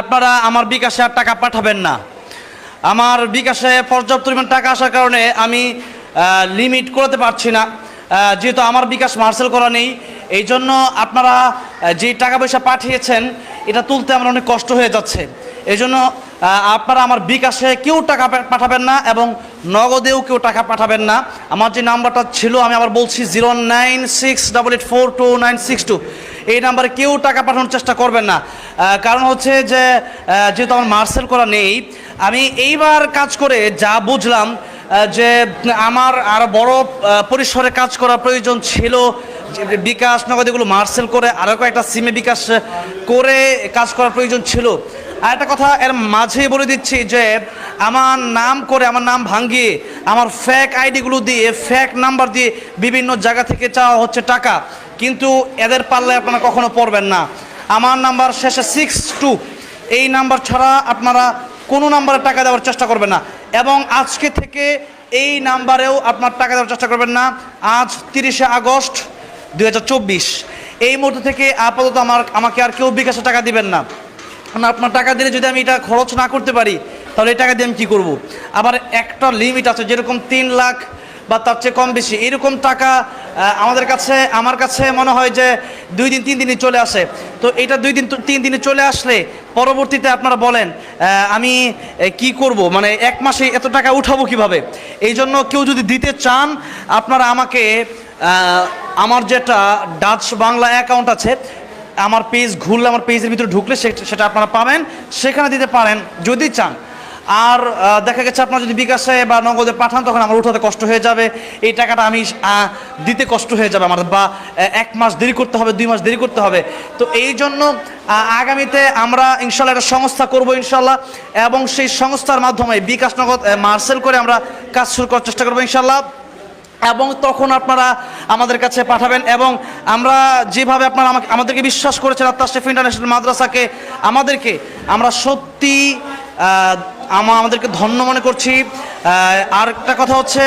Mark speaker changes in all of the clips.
Speaker 1: আপনারা আমার বিকাশে আর টাকা পাঠাবেন না। আমার বিকাশে পর্যাপ্ত পরিমাণ টাকা আসার কারণে আমি লিমিট করতে পারছি না। যেহেতু আমার বিকাশ মার্সেল করা নেই এই জন্য আপনারা যে টাকা পয়সা পাঠিয়েছেন, এটা তুলতে আমার অনেক কষ্ট হয়ে যাচ্ছে। এই জন্য আপনারা আমার বিকাশে কেউ টাকা পাঠাবেন না এবং নগদেও কেউ টাকা পাঠাবেন না। আমার যে নাম্বারটা ছিল, আমি আবার বলছি zero nine six double eight four two nine six two. এই নাম্বারে কেউ টাকা পাঠানোর চেষ্টা করবেন না। কারণ হচ্ছে যে যেহেতু আমার মার্সেল করা নেই, আমি এইবার কাজ করে যা বুঝলাম যে আমার আরও বড় পরিসরে কাজ করার প্রয়োজন ছিল বিকাশ নগদ এগুলো মার্সেল করে আরও কয়েকটা সিমে বিকাশ করে কাজ করার প্রয়োজন ছিল। আর একটা কথা এর মাঝে বলে দিচ্ছি যে, আমার নাম করে আমার নাম ভাঙিয়ে আমার ফ্যাক আইডিগুলো দিয়ে ফ্যাক নাম্বার দিয়ে বিভিন্ন জায়গা থেকে চাওয়া হচ্ছে টাকা। কিন্তু এদের পারলে আপনারা কখনো পড়বেন না। আমার নাম্বার শেষে সিক্স টু এই নাম্বার ছাড়া আপনারা কোনো নাম্বারে টাকা দেওয়ার চেষ্টা করবেন না। এবং আজকে থেকে এই নাম্বারেও আপনার টাকা দেওয়ার চেষ্টা করবেন না। আজ তিরিশে আগস্ট দু হাজার চব্বিশ। এই মুহূর্ত থেকে আপাতত আমার, আমাকে আর কেউ বিকাশে টাকা দিবেন না। কারণ আপনার টাকা দিলে যদি আমি এটা খরচ না করতে পারি, তাহলে এই টাকা দিয়ে আমি কী করব? আবার একটা লিমিট আছে, যেরকম তিন লাখ বা তার চেয়ে কম বেশি। এরকম টাকা আমাদের কাছে, আমার কাছে মনে হয় যে দুই দিন, তিন দিনে চলে আসে। তো এটা দুই দিন, তিন দিনে চলে আসলে পরবর্তীতে আপনারা বলেন আমি কি করব? মানে এক মাসে এত টাকা উঠাবো কীভাবে? এই জন্য কেউ যদি দিতে চান, আপনারা আমাকে আমার যেটা ডাচ বাংলা অ্যাকাউন্ট আছে, আমার পেজ, ঘুরলে আমার পেজের ভিতরে ঢুকলে সেটা আপনারা পাবেন। সেখানে দিতে পারেন, যদি চান। আর দেখা গেছে আপনার যদি বিকাশে বা নগদে পাঠান, তখন আমার উঠাতে কষ্ট হয়ে যাবে। এই টাকাটা আমি দিতে কষ্ট হয়ে যাবে আমার, বা এক মাস দেরি করতে হবে, দুই মাস দেরি করতে হবে। তো এই জন্য আগামীতে আমরা ইনশাল্লাহ একটা সংস্থা করব ইনশাল্লাহ, এবং সেই সংস্থার মাধ্যমে বিকাশ নগদ মার্সেল করে আমরা কাজ শুরু করার চেষ্টা করব ইনশাল্লাহ। এবং তখন আপনারা আমাদের কাছে পাঠাবেন, এবং আমরা যেভাবে আপনারা আমাকে, আমাদেরকে বিশ্বাস করেছেন আত্মা শেফ ইন্টারন্যাশনাল মাদ্রাসাকে, আমাদেরকে আমরা সত্যি আমাদেরকে ধন্য মনে করছি। আর একটা কথা হচ্ছে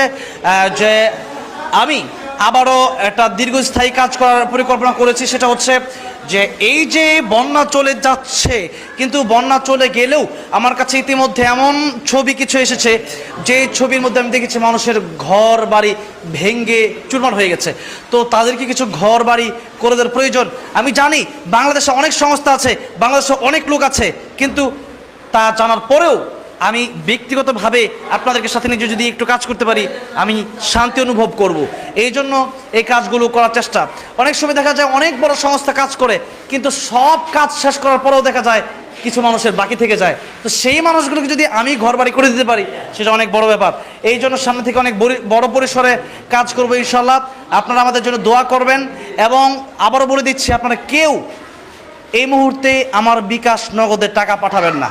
Speaker 1: যে আমি আবারও একটা দীর্ঘস্থায়ী কাজ করার পরিকল্পনা করেছি, সেটা হচ্ছে যে এই যে বন্যা চলে যাচ্ছে, কিন্তু বন্যা চলে গেলেও আমার কাছে ইতিমধ্যে এমন ছবি কিছু এসেছে, যে ছবির মধ্যে আমি দেখেছি মানুষের ঘর বাড়ি ভেঙ্গে চুরমার হয়ে গেছে। তো তাদেরকে কিছু ঘর বাড়ি করে দেওয়ার প্রয়োজন। আমি জানি বাংলাদেশে অনেক সংস্থা আছে, বাংলাদেশে অনেক লোক আছে, কিন্তু তা জানার পরেও আমি ব্যক্তিগতভাবে আপনাদেরকে সাথে নিয়ে যদি একটু কাজ করতে পারি, আমি শান্তি অনুভব করব। এই জন্য এই কাজগুলো করার চেষ্টা। অনেক সময় দেখা যায় অনেক বড় সংস্থা কাজ করে, কিন্তু সব কাজ শেষ করার পরেও দেখা যায় কিছু মানুষের বাকি থেকে যায়। তো সেই মানুষগুলোকে যদি আমি ঘর বাড়ি করে দিতে পারি, সেটা অনেক বড় ব্যাপার। এই জন্য সামনে থেকে অনেক বড়- পরিসরে কাজ করব ইনশাল্লাহ আপনারা আমাদের জন্য দোয়া করবেন এবং আবারও বলে দিচ্ছি, আপনারা কেউ এই মুহূর্তে আমার বিকাশ নগদের টাকা পাঠাবেন না।